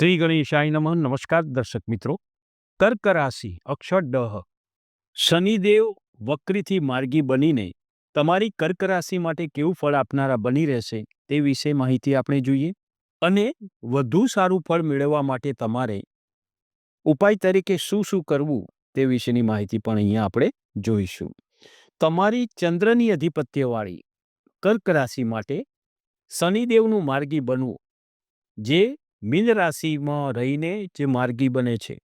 શ્રી ગણેશાય નમઃ. નમસ્કાર દર્શક મિત્રો. કર્ક રાશિ અક્ષર ડહ. શનિદેવ વક્રીથી માર્ગી બનીને તમારી કર્ક રાશિ માટે કેવું ફળ આપનારા બની રહેશે તે વિશે માહિતી આપણે જોઈએ અને વધુ સારું ફળ મેળવવા માટે તમારે ઉપાય તરીકે શું શું કરવું તે વિશેની માહિતી પણ અહીંયા આપણે જોઈશું. તમારી ચંદ્રની અધિપત્યવાળી કર્ક રાશિ માટે શનિદેવનું માર્ગી બનવું, જે મીન રાશિમાં રહીને જે માર્ગી બને છે.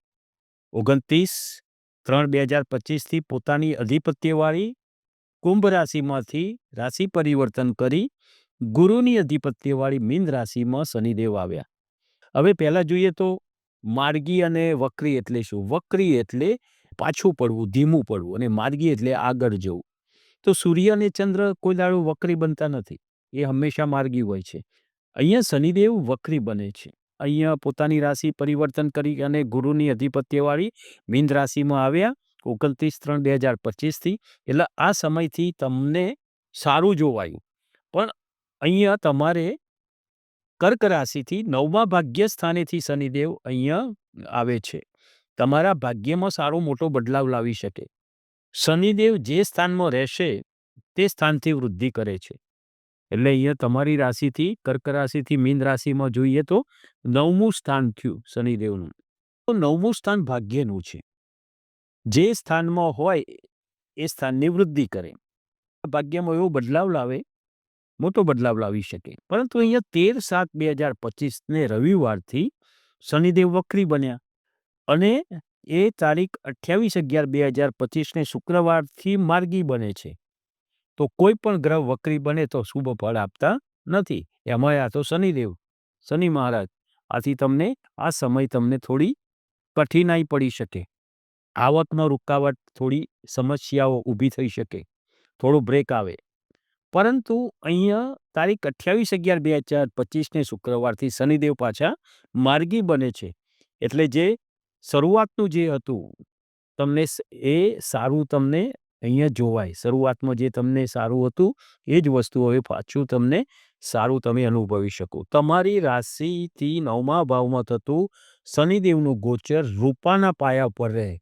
ઓગણત્રીસ ત્રણ બે હજાર પચીસથી પોતાની અધિપત્યવાળી કુંભ રાશિમાંથી રાશિ પરિવર્તન કરી ગુરુની અધિપત્યવાળી મીન રાશિમાં શનિદેવ આવ્યા. હવે પહેલાં જોઈએ તો માર્ગી અને વક્રી એટલે શું? વક્રી એટલે પાછું પડવું, ધીમું પડવું અને માર્ગી એટલે આગળ જવું. તો સૂર્ય અને ચંદ્ર કોઈ દાડો વક્રી બનતા નથી. એ હંમેશા માર્ગી હોય છે. અહીંયા શનિદેવ વક્રી બને છે. અહીંયા પોતાની રાશિ પરિવર્તન કરી અને ગુરુની અધિપત્યવાળી મીન રાશિમાં આવ્યા ઓગણત્રીસ ત્રણ બે હજાર પચીસથી એટલે આ સમયથી તમને સારું જોવાયું. પણ અહીંયા તમારે કર્ક રાશિથી નવમા ભાગ્ય સ્થાનેથી શનિદેવ અહીંયા આવે છે. તમારા ભાગ્યમાં સારો મોટો બદલાવ લાવી શકે. શનિદેવ જે સ્થાનમાં રહેશે તે સ્થાનથી વૃદ્ધિ કરે છે. એટલે અહીંયા તમારી રાશિથી, કર્ક રાશિથી, મીન રાશિમાં જોઈએ તો નવમું સ્થાન થયું શનિદેવનું. તો નવમું સ્થાન ભાગ્યનું છે. જે સ્થાનમાં હોય એ સ્થાનની વૃદ્ધિ કરે. ભાગ્યમાં એવો બદલાવ લાવે, મોટો બદલાવ લાવી શકે. પરંતુ અહીંયા તેર સાત બે હજાર પચીસને રવિવારથી શનિદેવ વક્રી બન્યા. અને એ તારીખ અઠ્યાવીસ અગિયાર બે હજાર પચીસને શુક્રવારથી માર્ગી બને છે. તો કોઈ પણ ગ્રહ વક્રી બને તો શુભ ફળ આપતા નથી. એમાં આ તો શનિદેવ, શનિ મહારાજ. આથી તમને આ સમય તમને થોડી કઠિનાઈ પડી શકે. આવકનો રૂકાવટ, થોડી સમસ્યાઓ ઊભી થઈ શકે. થોડો બ્રેક આવે. પરંતુ અહીંયા તારીખ અઠ્યાવીસ અગિયાર બે હજાર પચીસને શુક્રવારથી શનિદેવ પાછા માર્ગી બને છે. એટલે જે શરૂઆતનું જે હતું, તમને એ સારું તમને અહીંયા જોવાય. શરૂઆતમાં જે તમને સારું હતું, એ જ વસ્તુ હવે પાછું તમને સારું તમે અનુભવી શકો. તમારી રાશિથી નવમા ભાવમાં થતું શનિદેવનું ગોચર રૂપાના પાયા પર રહે.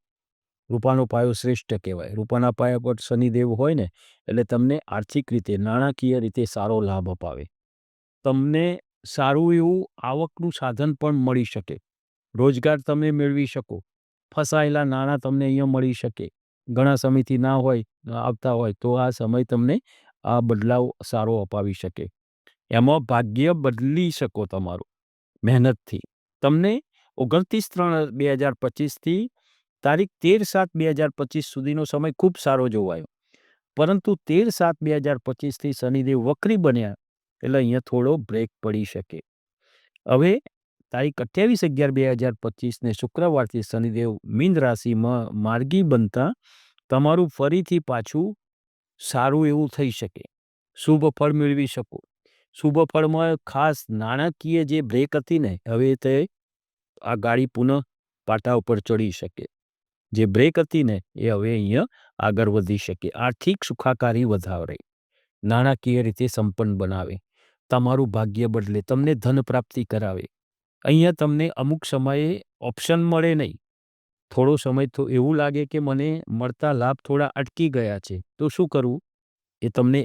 રૂપાનો પાયો શ્રેષ્ઠ કહેવાય. રૂપાના પાયા પર શનિદેવ હોય ને, એટલે તમને આર્થિક રીતે, નાણાકીય રીતે સારો લાભ અપાવે. તમને સારું એવું આવકનું સાધન પણ મળી શકે. રોજગાર તમે મેળવી શકો. ફસાયેલા નાણાં તમને અહીંયા મળી શકે. ઘણા સમયથી ના હોય આવતા હોય, તો આ સમય તમને આ બદલાવ સારો અપાવી શકે. એમાં ભાગ્ય બદલી શકો તમારું મહેનતથી. તમને ઓગણત્રીસ ત્રણ બે હજાર પચીસથી તારીખ તેર સાત બે હજાર પચીસ સુધીનો સમય ખૂબ સારો જોવાયો. પરંતુ તેર સાત બે હજાર પચીસથી શનિદેવ વક્રી બન્યા એટલે અહીંયા થોડો બ્રેક પડી શકે. હવે તારીખ અઠ્યાવીસ અગિયાર બે હજાર પચીસને શુક્રવારથી શનિદેવ મીન રાશિમાં માર્ગી બનતા તમારું ફરીથી પાછું સારું એવું થઈ શકે. શુભ ફળ મેળવી શકો. શુભ ફળમાં ખાસ નાણાકીય જે બ્રેક હતી ને, હવે તે આ ગાડી પુનઃ પાટા ઉપર ચડી શકે. જે બ્રેક હતી ને, એ હવે અહીંયા આગળ વધી શકે. આર્થિક સુખાકારી વધારે. નાણાકીય રીતે સંપન્ન બનાવે. તમારું ભાગ્ય બદલે તમને ધન પ્રાપ્તિ કરાવે. અહીંયા તમને અમુક સમયે ઓપ્શન મળે નહીં. થોડો સમય તો એવું લાગે કે મને મળતા લાભ થોડા અટકી ગયા છે. તો શું કરવું એ તમને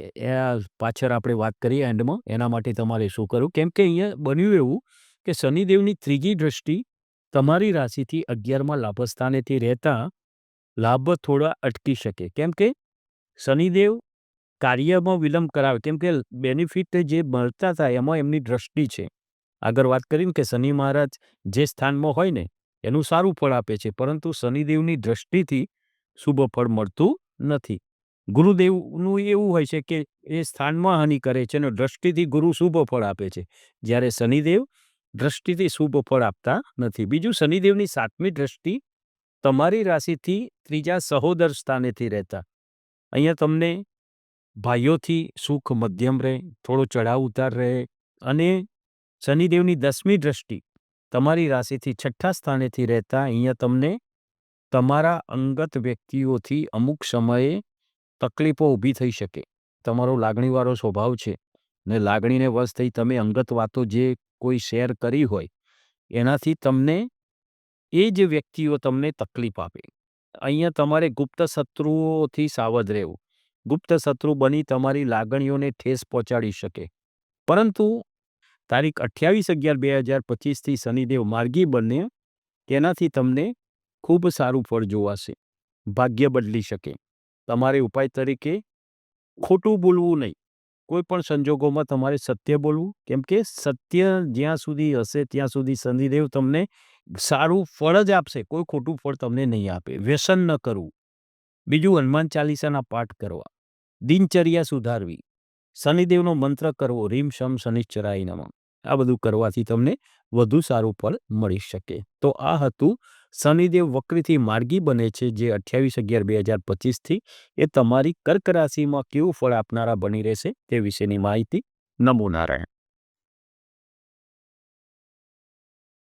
પાછળ આપણે વાત કરીએ એન્ડમાં એના માટે તમારે શું કરવું? કેમ કે અહીંયા બન્યું એવું કે શનિદેવની ત્રીજી દ્રષ્ટિ તમારી રાશિથી અગિયારમાં લાભસ્થાનેથી રહેતા લાભ થોડા અટકી શકે. કેમ કે શનિદેવ કાર્યમાં વિલંબ કરાવે. કેમ કે બેનિફિટ જે મળતા હતા એમાં એમની દ્રષ્ટિ છે. આગળ વાત કરીને કે શનિ મહારાજ જે સ્થાનમાં હોય ને, એનું સારું ફળ આપે છે, પરંતુ શનિદેવની દ્રષ્ટિથી શુભ ફળ મળતું નથી. ગુરુદેવનું એવું હોય છે કે એ સ્થાનમાં હાનિ કરે છે અને દ્રષ્ટિથી ગુરુ શુભ ફળ આપે છે. જ્યારે શનિદેવ દ્રષ્ટિથી શુભ ફળ આપતા નથી. બીજું, શનિદેવની સાતમી દ્રષ્ટિ તમારી રાશિથી ત્રીજા સહોદર સ્થાનેથી રહેતા. અહીંયા તમને ભાઈઓથી સુખ મધ્યમ રહે, થોડો ચઢાવ ઉતાર રહે અને શનિદેવની દસમી દ્રષ્ટિ, તમારી રાશિથી છઠ્ઠા સ્થાનેથી રહેતા અહીંયા તમને તમારા અંગત વ્યક્તિઓથી અમુક સમયે તકલીફો ઊભી થઈ શકે. તમારો લાગણીવાળો સ્વભાવ છે ને લાગણીને વશ થઈ તમે અંગત વાતો જે કોઈ શેર કરી હોય, એનાથી તમને એ જ વ્યક્તિઓ તમને તકલીફ આપે. અહીંયા તમારે ગુપ્ત શત્રુઓથી સાવધ રહેવું. ગુપ્ત શત્રુ બની તમારી લાગણીઓને ઠેસ પહોંચાડી શકે. પરંતુ તારીખ અઠ્યાવીસ અગિયાર બે હજાર પચીસથી શનિદેવ માર્ગી બને, તેનાથી તમને ખૂબ સારું ફળ જોવાશે. ભાગ્ય બદલી શકે. તમારે ઉપાય તરીકે ખોટું બોલવું નહીં. કોઈ પણ સંજોગોમાં તમારે સત્ય બોલવું. કેમ કે સત્ય જ્યાં સુધી હશે, ત્યાં સુધી શનિદેવ તમને સારું ફળ જ આપશે. કોઈ ખોટું ફળ તમને નહીં આપે. વ્યસન ન કરવું. બીજું, હનુમાન ચાલીસાના પાઠ કરવા. દિનચર્યા સુધારવી. શનિદેવનો મંત્ર કરવો. રીમ, શમ, શનિશ્ચરાય નમઃ. આ બધું કરવાથી તમને વધુ સારું ફળ મળી શકે. તો આ હતું શનિદેવ વક્રીથી માર્ગી બને છે, જે અઠ્યાવીસ અગિયાર બે હજાર પચીસથી એ તમારી કર્ક રાશિમાં કેવું ફળ આપનારા બની રહેશે તે વિશેની માહિતી નમો નારાયણ.